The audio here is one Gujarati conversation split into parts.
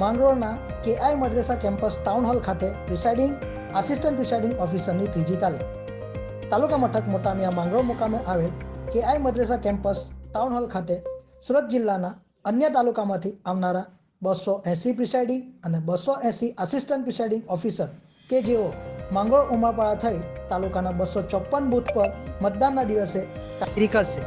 માંગરોળના KI Madressa campus town hall ખાતે પ્રિસાઇડિંગ આસિસ્ટન્ટ પ્રિસાઇડિંગ ઓફિસરની ત્રીજી તાલીમ તાલુકા મથક મોટામિયા માંગરોળ મુકામે આવેલ KI Madressa campus town hall ખાતે સુરત જિલ્લાના અન્ય તાલુકામાંથી આવનારા બસો એંસી પ્રિસાઇડિંગ અને બસો એંસી આસિસ્ટન્ટ પ્રિસાઇડિંગ ઓફિસર કે જેઓ માંગરોળ ઉમરપાડા થઈ તાલુકાના બસો ચોપન બૂથ પર મતદાનના દિવસે કામગીરી કરશે.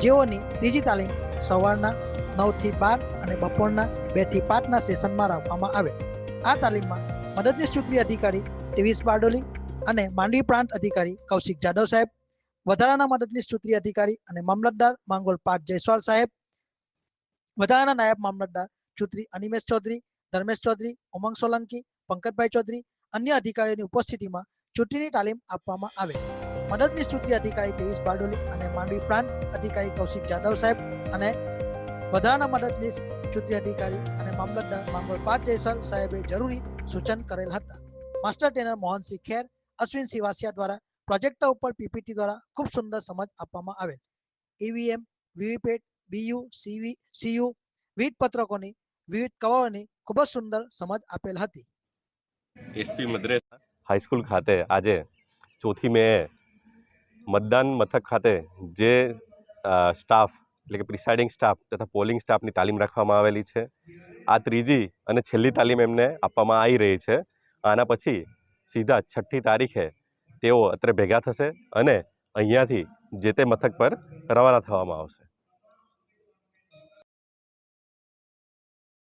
જેઓની ત્રીજી તાલીમ સવારના નવથી બાર અને બપોરના બેથી પાંચના સેશનમાં રાખવામાં આવે. આ તાલીમમાં મદદનીશ ચૂંટણી અધિકારી તેવીસ બારડોલી અને માંડવી પ્રાંત અધિકારી કૌશિક જાદવ સાહેબ, વધારાના મદદનીશ ચૂંટણી અધિકારી અને મામલતદાર માંગોલ પાટ જયસ્વાલ સાહેબ, વધારાના નાયબ મામલતદાર ચૂંટણી અનિમેશ ચૌધરી, ધર્મેશ ચૌધરી, ઉમંગ સોલંકી, પંકજભાઈ ચૌધરી, અન્ય અધિકારીઓની ઉપસ્થિતિમાં ચૂંટણીની તાલીમ આપવામાં આવે. મદદનીશ ચૂંટણી અધિકારી તેવીસ બારડોલી અને માંડવી પ્રાંત અધિકારી કૌશિક જાદવ સાહેબ અને વધારાના મદદનીશ ચૂંટણી અધિકારી અને મામલતદાર માંગોળ પાટ જયસલ સાહેબે જરૂરી સૂચન કરેલ હતા. માસ્ટર ટ્રેનર મોહનસિંહ ખેર અશ્વિન સિવાસિયા દ્વારા પ્રોજેક્ટર ઉપર પીપીટી દ્વારા ખૂબ સુંદર સમજ આપવામાં આવેલ. EVM VVPAT BU CV CU વિવિધ પત્રકોની વિવિધ કવરોની ખૂબ જ સુંદર સમજ આપેલ હતી. એસપી મદ્રેસા. હાઈસ્કૂલ ખાતે આજે ચોથી મે મતદાન મથક ખાતે જે સ્ટાફ એટલે કે પ્રિસાઇડિંગ સ્ટાફ તથા પોલિંગ સ્ટાફની તાલીમ રાખવામાં આવેલી છે. આ ત્રીજી અને છેલ્લી તાલીમ એમને આપવામાં આવી રહી છે. આના પછી સીધા છઠ્ઠી તારીખે તેઓ અત્રે ભેગા થશે અને અહીંયાથી જે તે મથક પર રવાના થવામાં આવશે.